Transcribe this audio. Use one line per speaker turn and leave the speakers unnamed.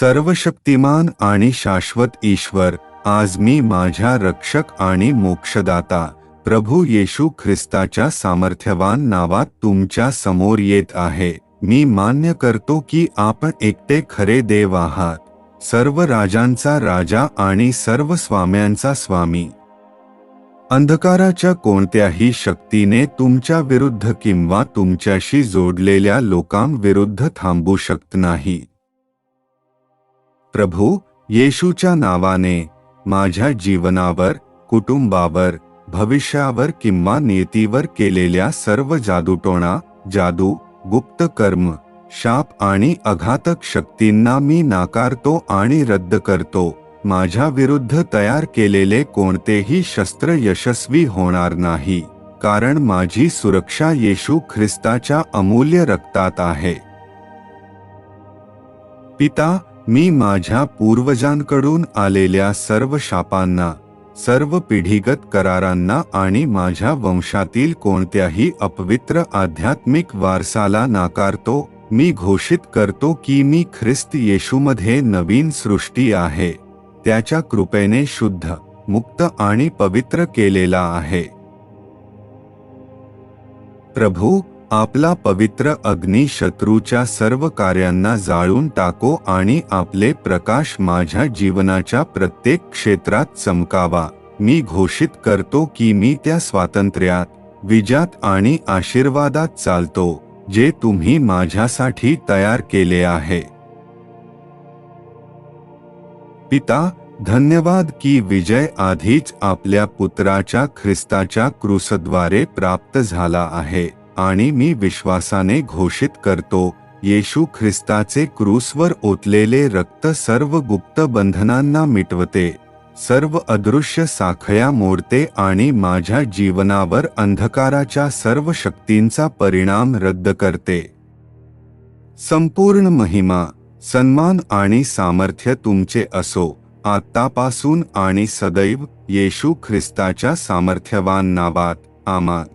सर्वशक्तिमान आणि शाश्वत ईश्वर आज मी माझ्या रक्षक आणि मोक्षदाता प्रभू येशू ख्रिस्ताच्या सामर्थ्यवान नावात तुमच्यासमोर येत आहे. मी मान्य करतो की आपण एकटे खरे देव आहात. सर्व राजांचा राजा आणि सर्व स्वाम्यांचा स्वामी. अंधकाराच्या कोणत्याही शक्तीने तुमच्या विरुद्ध किंवा तुमच्याशी जोडलेल्या लोकांविरुद्ध थांबू शकत नाही. प्रभू येशूच्या नावाने माझ्या जीवनावर कुटुंबावर भविष्यावर किंवा नियतीवर केलेल्या सर्व जादूटोणा जादू गुप्त कर्म शाप आणि अघातक शक्तींना मी नाकारतो आणि रद्द करतो. माझ्या विरुद्ध तयार केलेले कोणतेही शस्त्र यशस्वी होणार नाही कारण माझी सुरक्षा येशू ख्रिस्ताच्या अमूल्य रक्तात आहे. पिता मी माझ्या पूर्वजांकडून आलेल्या सर्व शापांना सर्व पिढीगत करारांना आणि माझ्या वंशातील कोणत्याही अपवित्र आध्यात्मिक वारसाला नाकारतो मी घोषित करतो की मी ख्रिस्त येशूमध्ये नवीन सृष्टी आहे त्याच्या कृपेने शुद्ध मुक्त आणि पवित्र केलेला आहे. प्रभू आपला पवित्र अग्नी शत्रूच्या सर्व कार्यांना जाळून टाको आणि आपले प्रकाश माझ्या जीवनाच्या प्रत्येक क्षेत्रात चमकावा. मी घोषित करतो की मी त्या स्वातंत्र्यात विजात आणि आशीर्वादात चालतो जे तुम्ही माझ्यासाठी तयार केले आहे. पिता धन्यवाद की विजय आधीच आपल्या पुत्राच्या ख्रिस्ताच्या क्रूसद्वारे प्राप्त झाला आहे. आणि मी विश्वासाने घोषित करतो येशू ख्रिस्ताचे क्रूसवर ओतलेले रक्त सर्व गुप्त बंधनांना मिटवते सर्व अदृश्य साखया मोडते आणि माझ्या जीवनावर अंधकाराच्या सर्व शक्तींचा परिणाम रद्द करते. संपूर्ण महिमा सन्मान आणि सामर्थ्य तुमचे असो आत्तापासून आणि सदैव येशू ख्रिस्ताच्या सामर्थ्यवान नावात. आमान